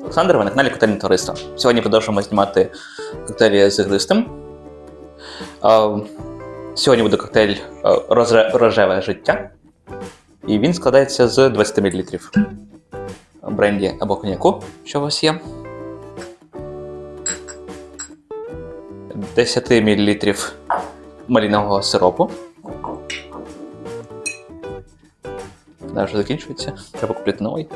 Олександр, ви на каналі Коктейльне Товариство. Сьогодні продовжуємо знімати коктейлі з ігристим. Сьогодні буде коктейль рожеве життя. І він складається з 20 мл бренді або коньяку, що у вас є. 10 мл малінового сиропу. Вже закінчується. Треба купити новий.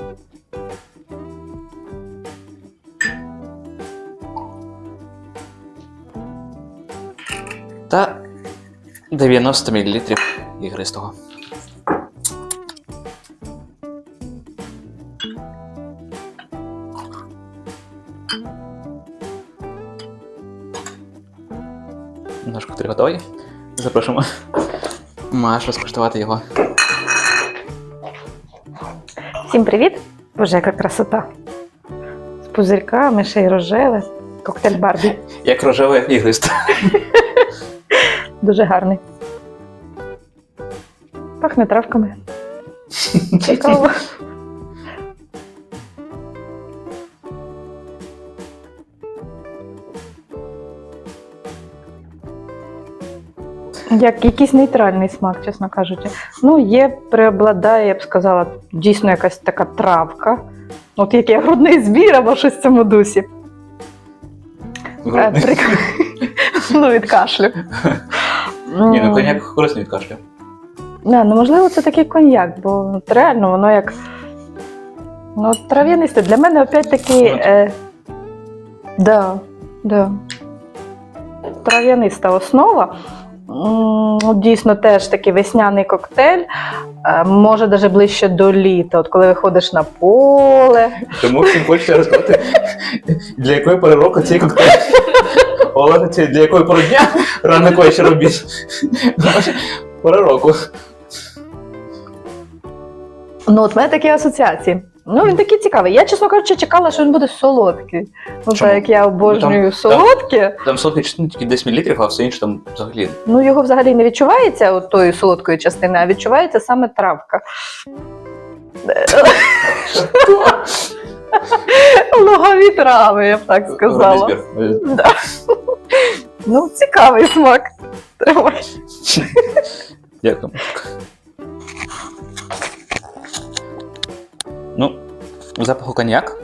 Та 90 мл ігристого. Наш коктейль готовий. Запрошуємо Машу скуштувати його. Всім привіт! Боже, яка красота! З пузирьками, ще й рожеве. Коктейль Барбі. Як рожеве ігристе. Дуже гарний. Пахне травками. Цікаво. Як якийсь нейтральний смак, чесно кажучи. Ну, є, преобладає, я б сказала, дійсно якась така травка. От як є грудний збір або щось в цьому дусі. Е, прик- Ну, від кашлю. Ні, ну коньяк корисний від кашлю. Не, ну можливо, це такий коньяк, бо от реально воно як. Ну, трав'янисте. Для мене опять-таки. Е, да, да. Трав'яниста основа. М, Дійсно, теж такий весняний коктейль. Е, Може, навіть ближче до літа. От коли виходиш на поле. Тому всім хочеться розказати, для якої пори року цей коктейль. Олег, це для якої пори дня ранковий ще робіть. Пора року. Ну, от в мене такі асоціації. Ну, він такий цікавий. Я, чесно кажучи, чекала, що він буде солодкий. Ну, Чому? так як я обожнюю там- солодке. Там солодкий частини тільки 10 мл, а все інше там взагалі. Ну, його взагалі не відчувається от тої солодкої частини, а відчувається саме травка. Лугові трави, я б так сказала. Збір. Да. Ну, цікавий смак. Тримай. Дякую. Ну, запаху коньяк.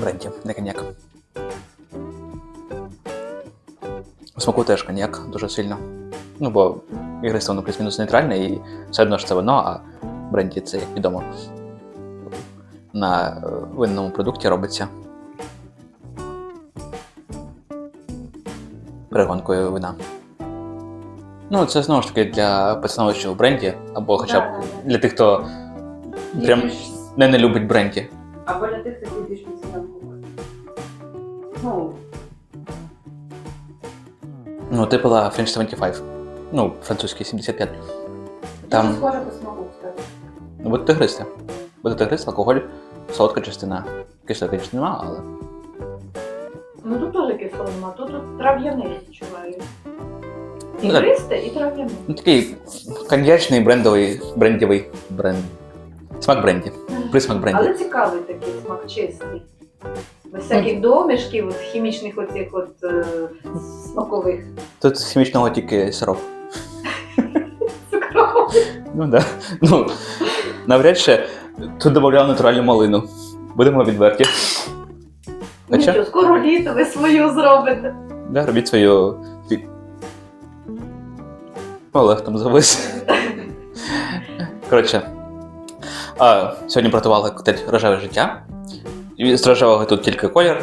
Бренді, не коньяк. Смаку теж коньяк дуже сильно. Ну, бо ігристо воно плюс-мінус нейтральне, і все одно ж це вино, а бренді це, як відомо, на е, винному продукті робиться перегонкою вина. Ну, це знову ж таки для постановища в бренді, або хоча б для тих, хто прям не, не любить бренді. Або для тих, хто більш міцно Ну, Ну, ти пила French 75. Ну, французький 75. там Там схоже по смаку, кстати. ну, будете гристи. Будете гристи, алкоголь, солодка частина. Кислоти нема, але. Ну тут теж кисло нема, тут, тут трав'яний відчуваю. І Ну, так. гристе, і трав'яний. Ну, такий коньячний брендовий, брендовий бренд. Смак бренді. Присмак бренді. Але цікавий такий смак, чистий. Без всяких домішків, от, хімічних оцих от е, смакових. Тут з хімічного тільки сироп. Цукрових. Ну да. Ну, навряд чи тут додавав натуральну малину. Будемо відверті. Нічого, скоро літо ви свою зробите. да, робіть свою. Олег там завис. Коротше. А, сьогодні приготували коктейль рожеве життя. І з рожевого тут тільки колір.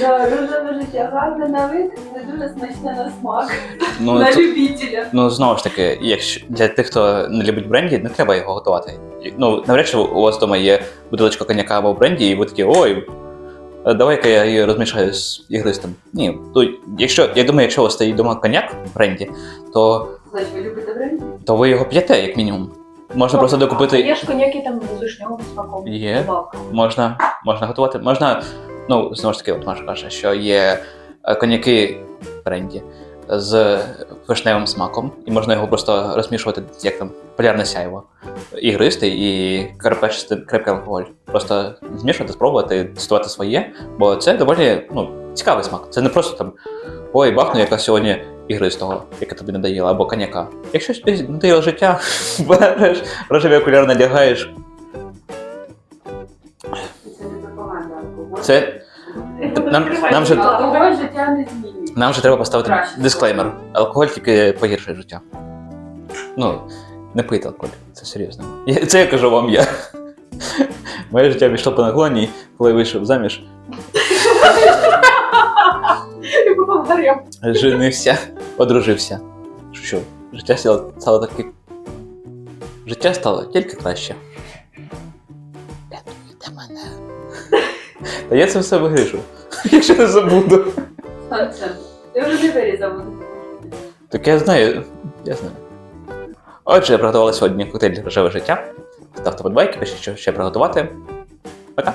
Да, рожеве життя гарне на вид, не дуже смачне на смак. Ну, на любителя. Ну, знову ж таки, якщо для тих, хто не любить бренді, не треба його готувати. Ну, навряд чи у вас вдома є бутилочка коньяка або бренді, і ви такі, ой, е, давай-ка я її розмішаю з ігристим. Ні, то якщо, я думаю, якщо у вас стоїть вдома коньяк бренді, то, Значить, ви любите бренді? то ви його п'єте, як мінімум. Можна просто докупити. Є ж коньяки там з вишньовим смаком. Є. Добавка. Можна, можна готувати. Можна, ну, знову ж таки, от Маша каже, що є е, коньяки бренді. з вишневим смаком, і можна його просто розмішувати як там полярне сяйво. Ігристий і крепкий, крепкий алкоголь. Просто змішувати, спробувати, тестувати своє, бо це доволі ну, цікавий смак. Це не просто там ой, бахну яка сьогодні ігристого, яке тобі надоїло, або коньяка. Якщо тобі надоїло життя, береш, рожеві окуляри надягаєш. Це нам- нам же- життя не змінює. нам вже треба поставити Краще. дисклеймер. Алкоголь тільки погіршує життя. Ну, не пийте алкоголь, це серйозно. Я- Це я кажу вам я. Моє життя пішло по наклоні, коли вийшов заміж, женився, одружився. Що? Життя стало, стало таке. Життя стало тільки краще. Та я це все вигрішу, якщо не забуду. Я вже не вирізав. Так я знаю, я знаю. Отже, я приготувала сьогодні коктейль рожеве життя. Ставте подбайки, пишіть, що ще приготувати. Пока.